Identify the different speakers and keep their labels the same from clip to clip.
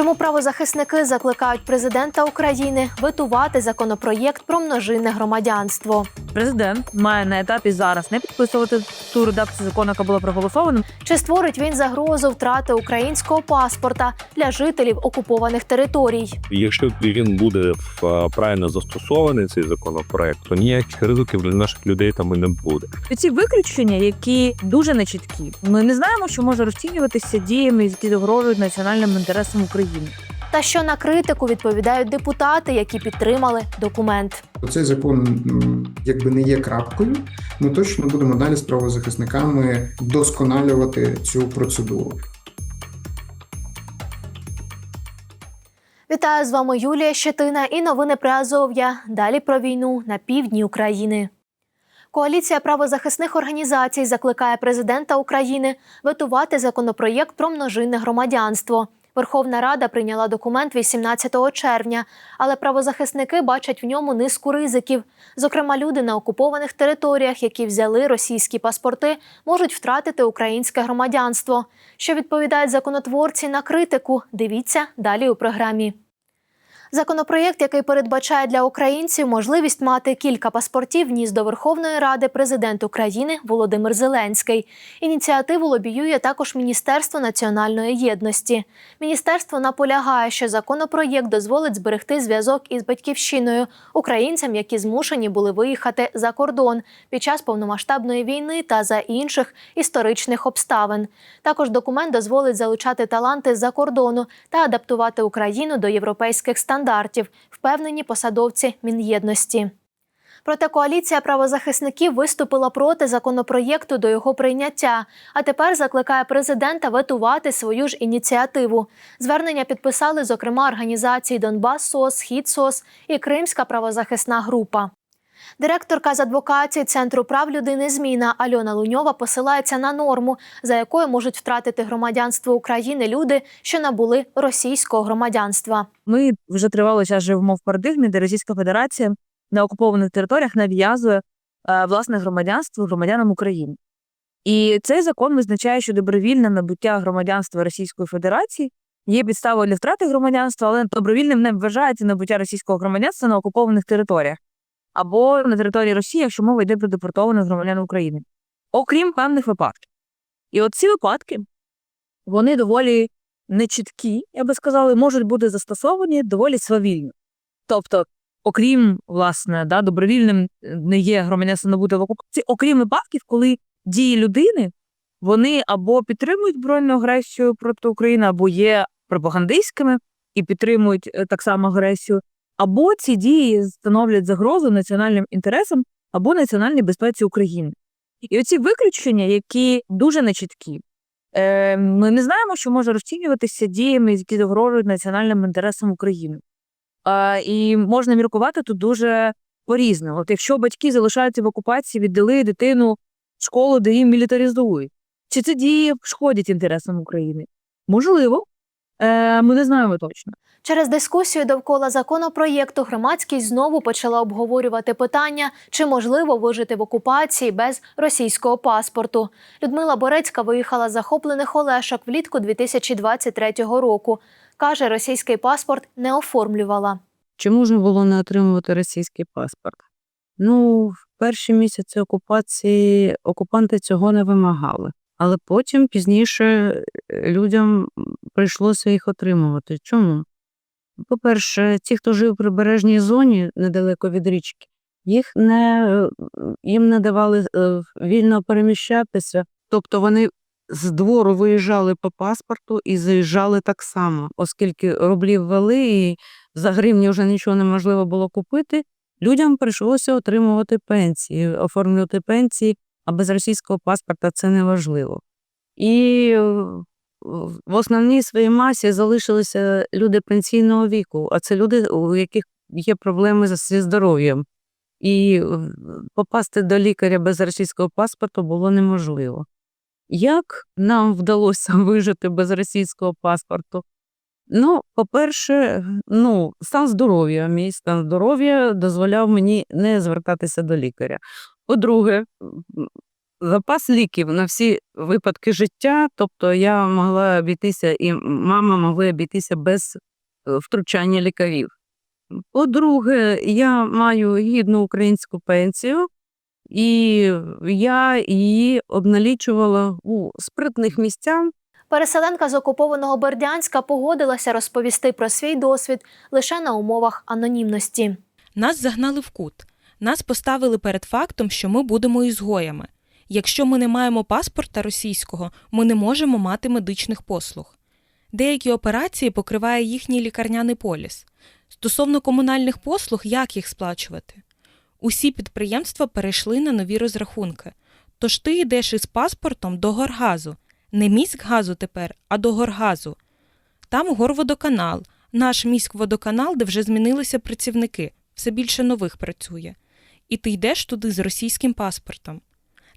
Speaker 1: Чому правозахисники закликають президента України витувати законопроєкт про множинне громадянство?
Speaker 2: Президент має на етапі зараз не підписувати ту редакцію закону, яка була проголосована.
Speaker 1: Чи створить він загрозу втрати українського паспорта для жителів окупованих територій?
Speaker 3: Якщо він буде в- правильно застосований цей законопроект, то ніяких ризиків для наших людей там і не буде.
Speaker 2: Ці виключення, які дуже нечіткі. Ми не знаємо, що може розцінюватися діями, які загрожують національним інтересам України.
Speaker 1: Та що на критику відповідають депутати, які підтримали документ?
Speaker 4: Цей закон якби не є крапкою. Ми точно будемо далі з правозахисниками вдосконалювати цю процедуру.
Speaker 1: Вітаю з вами Юлія Щетина і новини про Азов'я. Далі про війну на півдні України. Коаліція правозахисних організацій закликає президента України ветувати законопроєкт про множинне громадянство. Верховна Рада прийняла документ 18 червня, але правозахисники бачать в ньому низку ризиків. Зокрема, люди на окупованих територіях, які взяли російські паспорти, можуть втратити українське громадянство. Що відповідають законотворці на критику? Дивіться далі у програмі. Законопроєкт, який передбачає для українців можливість мати кілька паспортів, вніс до Верховної Ради президент України Володимир Зеленський. Ініціативу лобіює також Міністерство національної єдності. Міністерство наполягає, що законопроєкт дозволить зберегти зв'язок із батьківщиною українцям, які змушені були виїхати за кордон під час повномасштабної війни та за інших історичних обставин. Також документ дозволить залучати таланти з-за кордону та адаптувати Україну до європейських стандартів, впевнені посадовці Мін'єдності. Проте коаліція правозахисників виступила проти законопроєкту до його прийняття, а тепер закликає президента ветувати свою ж ініціативу. Звернення підписали, зокрема, організації Донбас СОС, Схід СОС і Кримська правозахисна група. Директорка з адвокації Центру прав людини Зміна Альона Луньова посилається на норму, за якою можуть втратити громадянство України люди, що набули російського громадянства.
Speaker 2: Ми вже тривалий час живемо в парадигмі, де Російська Федерація на окупованих територіях нав'язує е, власне громадянство громадянам України. І цей закон визначає, що добровільне набуття громадянства Російської Федерації є підставою для втрати громадянства, але добровільним не вважається набуття російського громадянства на окупованих територіях або на території Росії, якщо мова йде про депортованих громадян України, окрім певних випадків. І от ці випадки вони доволі нечіткі, я би сказала, можуть бути застосовані доволі свавільно. Тобто, окрім власне, да, добровільним е, не є громадянство набуте в окупації, окрім випадків, коли дії людини вони або підтримують збройну агресію проти України, або є пропагандистськими і підтримують е, так само агресію, або ці дії становлять загрозу національним інтересам або національній безпеці України. І оці виключення, які дуже нечіткі, Е, ми не знаємо, що може розцінюватися діями, які загрожують національним інтересам України. І можна міркувати тут дуже по-різному. От якщо батьки залишаються в окупації, віддали дитину школу, де їм мілітаризують, чи це дії шкодять інтересам України? Можливо, ми не знаємо точно.
Speaker 1: Через дискусію довкола законопроєкту громадськість знову почала обговорювати питання, чи можливо вижити в окупації без російського паспорту. Людмила Борецька виїхала з захоплених Олешок влітку 2023 року. Каже, російський паспорт не оформлювала.
Speaker 5: Чи можна було не отримувати російський паспорт? Ну, в перші місяці окупації окупанти цього не вимагали. Але потім пізніше е, людям прийшлося їх отримувати. Чому? По-перше, ті, хто жив в прибережній зоні недалеко від річки, їх не, е, їм не давали е, вільно переміщатися. Тобто вони з двору виїжджали по паспорту і заїжджали так само, оскільки рублів ввели і за гривні вже нічого неможливо було купити, людям прийшлося отримувати пенсії, оформлювати пенсії, а без російського паспорта це неможливо. І е, в основній своїй масі залишилися люди пенсійного віку, а це люди, у яких є проблеми зі здоров'ям. І е, попасти до лікаря без російського паспорту було неможливо. Як нам вдалося вижити без російського паспорту? Ну, по-перше, ну, стан здоров'я. Мій стан здоров'я дозволяв мені не звертатися до лікаря. По-друге, запас ліків на всі випадки життя. Тобто я могла обійтися, і мама могла обійтися без е, втручання лікарів. По-друге, я маю гідну українську пенсію, і я її обналічувала у спритних місцях.
Speaker 1: Переселенка з окупованого Бердянська погодилася розповісти про свій досвід лише на умовах анонімності.
Speaker 6: Нас загнали в кут. Нас поставили перед фактом, що ми будемо ізгоями. Якщо ми не маємо паспорта російського, ми не можемо мати медичних послуг. Деякі операції покриває їхній лікарняний поліс. Стосовно комунальних послуг, як їх сплачувати? Усі підприємства перейшли на нові розрахунки. Тож ти йдеш із паспортом до горгазу. Не міськгазу тепер, а до горгазу. Там горводоканал, наш міськводоканал, де вже змінилися працівники, все більше нових працює. І ти йдеш туди з російським паспортом.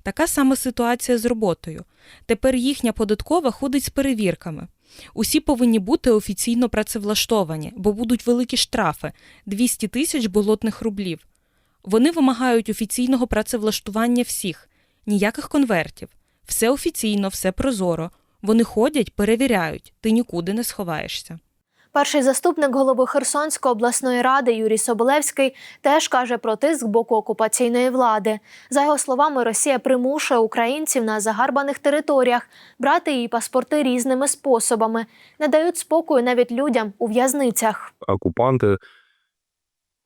Speaker 6: Така сама ситуація з роботою. Тепер їхня податкова ходить з перевірками. Усі повинні бути офіційно працевлаштовані, бо будуть великі штрафи 200 тисяч болотних рублів. Вони вимагають офіційного працевлаштування всіх, ніяких конвертів. Все офіційно, все прозоро. Вони ходять, перевіряють, ти нікуди не сховаєшся.
Speaker 1: Перший заступник голови Херсонської обласної ради Юрій Соболевський теж каже про тиск боку окупаційної влади. За його словами, Росія примушує українців на загарбаних територіях брати її паспорти різними способами, не дають спокою навіть людям у в'язницях.
Speaker 3: окупанти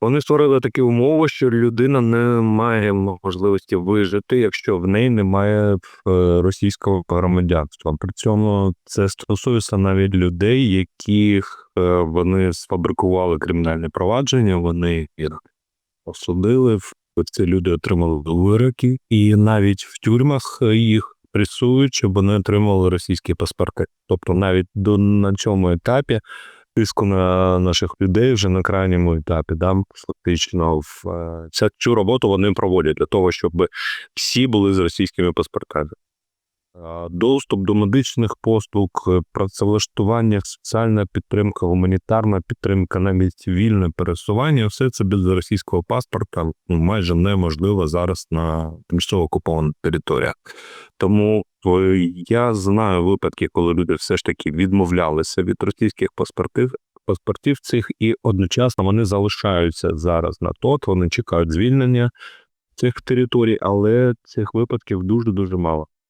Speaker 3: вони створили такі умови, що людина не має можливості вижити, якщо в неї немає е, російського громадянства. При цьому це стосується навіть людей, яких е, вони сфабрикували кримінальне провадження, вони їх осудили. Ці люди отримали вироки, і навіть в тюрмах їх пресують, щоб вони отримали російські паспорти. Тобто, навіть до на цьому етапі тиску на наших людей вже на крайньому етапі. Да, фактично, в е, цю роботу вони проводять для того, щоб всі були з російськими паспортами. Е, Доступ до медичних послуг, е, працевлаштування, соціальна підтримка, гуманітарна підтримка, навіть вільне пересування все це без російського паспорта ну, майже неможливо зараз на тимчасово окупованих територіях. Тому е, я знаю випадки, коли люди все ж таки відмовлялися від російських паспортів, паспортів цих, і одночасно вони залишаються зараз на ТОТ, вони чекають звільнення цих територій, але цих випадків дуже дуже мало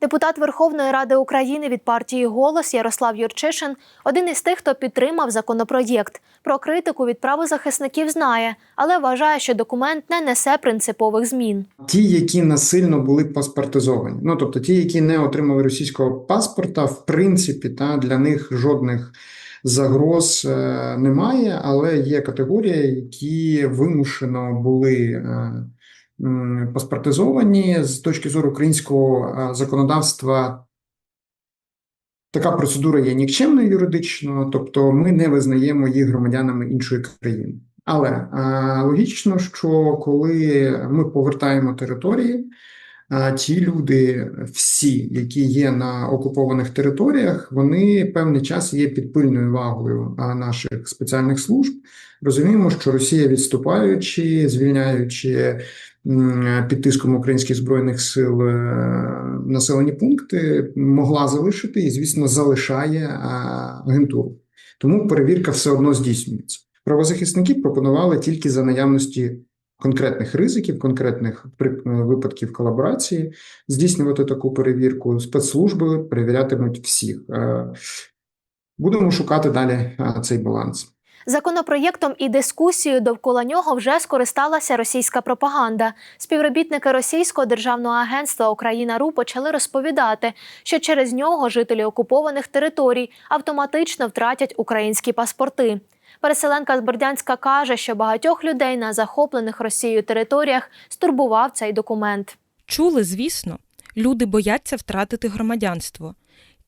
Speaker 1: Депутат Верховної Ради України від партії Голос Ярослав Юрчишин один із тих, хто підтримав законопроєкт. Про критику від правозахисників знає, але вважає, що документ не несе принципових змін.
Speaker 4: Ті, які насильно були паспортизовані, ну тобто ті, які не отримали російського паспорта, в принципі, та для них жодних загроз е, немає, але є категорії, які вимушено були е, паспортизовані з точки зору українського е, законодавства. Така процедура є нікчемною юридично, тобто ми не визнаємо їх громадянами іншої країни. Але е, логічно, що коли ми повертаємо території, е, ті люди, всі, які є на окупованих територіях, вони певний час є під пильною увагою е, наших спеціальних служб. Розуміємо, що Росія, відступаючи, звільняючи під тиском українських збройних сил е, населені пункти, могла залишити і, звісно, залишає е, агентуру. Тому перевірка все одно здійснюється. Правозахисники пропонували тільки за наявності конкретних ризиків, конкретних при- випадків колаборації здійснювати таку перевірку. Спецслужби перевірятимуть всіх. Е, Будемо шукати далі е, цей баланс.
Speaker 1: Законопроєктом і дискусією довкола нього вже скористалася російська пропаганда. Співробітники російського державного агентства Україна.ру почали розповідати, що через нього жителі окупованих територій автоматично втратять українські паспорти. Переселенка з Бердянська каже, що багатьох людей на захоплених Росією територіях стурбував цей документ.
Speaker 6: Чули, звісно, люди бояться втратити громадянство.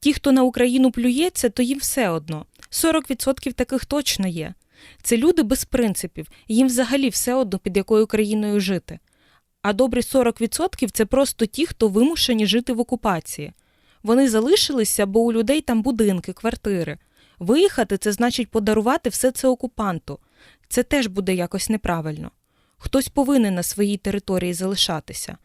Speaker 6: Ті, хто на Україну плюється, то їм все одно. 40% таких точно є. Це люди без принципів, їм взагалі все одно під якою країною жити. а добрі 40% – це просто ті, хто вимушені жити в окупації. Вони залишилися, бо у людей там будинки, квартири. Виїхати це значить подарувати все це окупанту. Це теж буде якось неправильно. Хтось повинен на своїй території залишатися.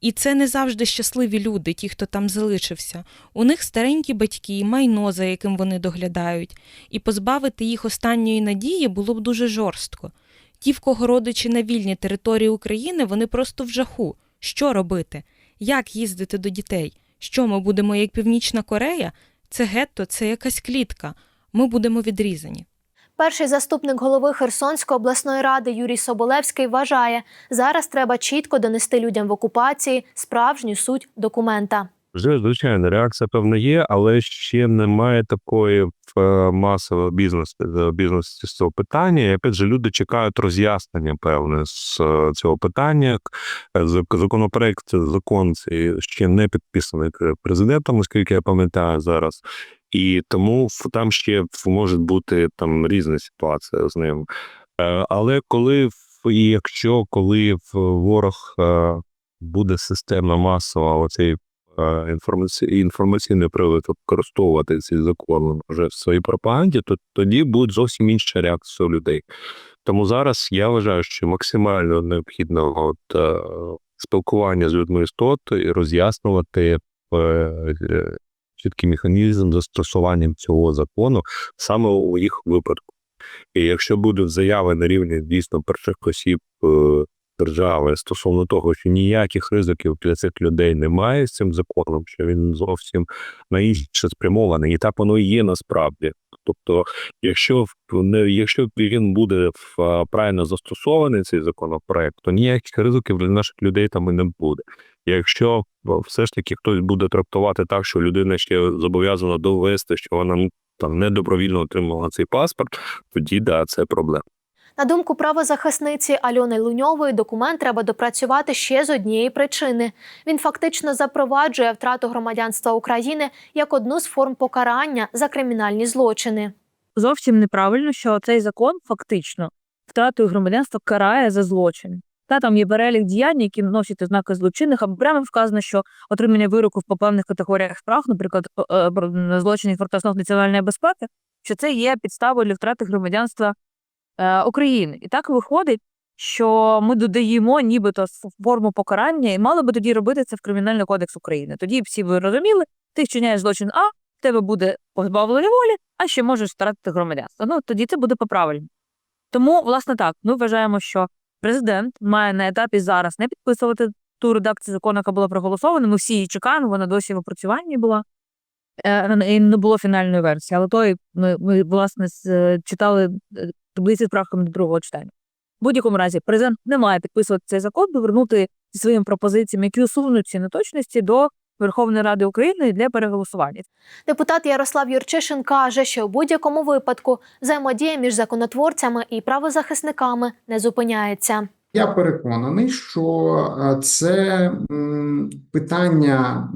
Speaker 6: І це не завжди щасливі люди, ті, хто там залишився. У них старенькі батьки, майно, за яким вони доглядають, і позбавити їх останньої надії було б дуже жорстко. Ті, в кого родичі на вільній території України, вони просто в жаху. Що робити? Як їздити до дітей? Що ми будемо як Північна Корея? Це гетто, це якась клітка. Ми будемо відрізані.
Speaker 1: Перший заступник голови Херсонської обласної ради Юрій Соболевський вважає, зараз треба чітко донести людям в окупації справжню суть документа.
Speaker 3: Вже, звичайно, реакція певна є, але ще немає такої е, масового бізнесу бізнесу з цього питання. І опять же, люди чекають роз'яснення певне з е, цього питання. Е, зак- Законопроект, закон ще не підписаний президентом, оскільки я пам'ятаю зараз. І тому там ще може бути там різна ситуація з ним. Е, Але коли і якщо коли ворог е, буде системно масово оцей е, інформаці... інформаційний привид використовувати ці закони вже в своїй пропаганді, то тоді буде зовсім інша реакція людей. Тому зараз я вважаю, що максимально необхідно от, спілкування з людьми істот і роз'яснювати чіткий механізм застосування цього закону саме у їх випадку. І якщо будуть заяви на рівні дійсно перших осіб е, держави стосовно того, що ніяких ризиків для цих людей немає з цим законом, що він зовсім на інше спрямований, і так воно і є насправді. Тобто, якщо не якщо він буде правильно застосований цей законопроект, то ніяких ризиків для наших людей там і не буде. Якщо все ж таки хтось буде трактувати так, що людина ще зобов'язана довести, що вона там там недобровільно отримала цей паспорт, тоді да, це проблема.
Speaker 1: На думку правозахисниці Альони Луньової, документ треба допрацювати ще з однієї причини. Він фактично запроваджує втрату громадянства України як одну з форм покарання за кримінальні злочини.
Speaker 2: Зовсім неправильно, що цей закон фактично втратою громадянства карає за злочин. Та там є перелік діянь, які носять ознаки злочинних, або прямо вказано, що отримання вироку в певних категоріях справ, наприклад, злочинів проти основ національної безпеки, що це є підставою для втрати громадянства е, України. І так виходить, що ми додаємо нібито форму покарання, і мали би тоді робити це в Кримінальний кодекс України. Тоді всі ви розуміли, ти вчиняєш злочин А, в тебе буде позбавлення волі, а ще можеш втратити громадянство. Ну тоді це буде по-правильному. Тому, власне, так, ми вважаємо, що президент має на етапі зараз не підписувати ту редакцію закону, яка була проголосована. Ми всі її чекаємо, вона досі в опрацюванні була. Е, І не було фінальної версії. Але той ми, ми власне е, читали е, таблиці з правками до другого читання. В будь-якому разі, президент не має підписувати цей закон, повернути зі своїми пропозиціями, які усунуть ці неточності до Верховної Ради України для переголосування.
Speaker 1: Депутат Ярослав Юрчишин каже, що у будь-якому випадку взаємодія між законотворцями і правозахисниками не зупиняється.
Speaker 4: Я переконаний, що е, це питання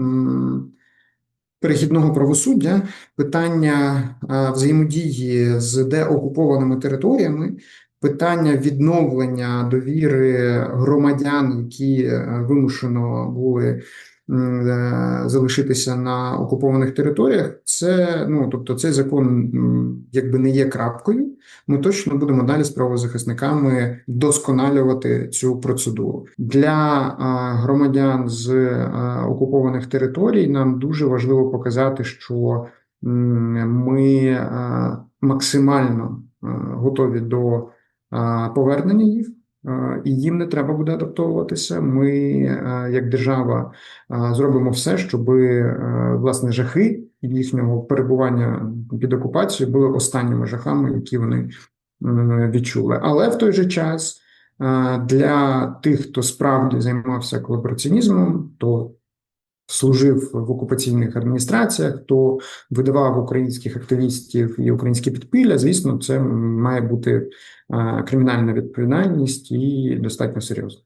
Speaker 4: перехідного правосуддя, питання взаємодії з деокупованими територіями, питання відновлення довіри громадян, які е, вимушено були залишитися на окупованих територіях. Це ну тобто цей закон якби не є крапкою. Ми точно будемо далі з правозахисниками вдосконалювати цю процедуру для громадян з окупованих територій. Нам дуже важливо показати, що ми максимально готові до повернення їх. І їм не треба буде адаптовуватися. Ми, як держава, зробимо все, щоб власне жахи їхнього перебування під окупацією були останніми жахами, які вони е, відчули. Але в той же час е, для тих, хто справді займався колабораціонізмом, то служив в окупаційних адміністраціях, хто видавав українських активістів і українське підпілля, звісно, це має бути е, кримінальна відповідальність і достатньо серйозна.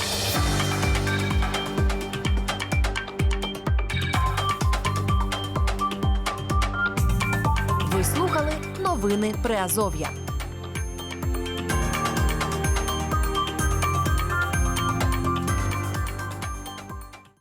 Speaker 7: Новини Приазов'я.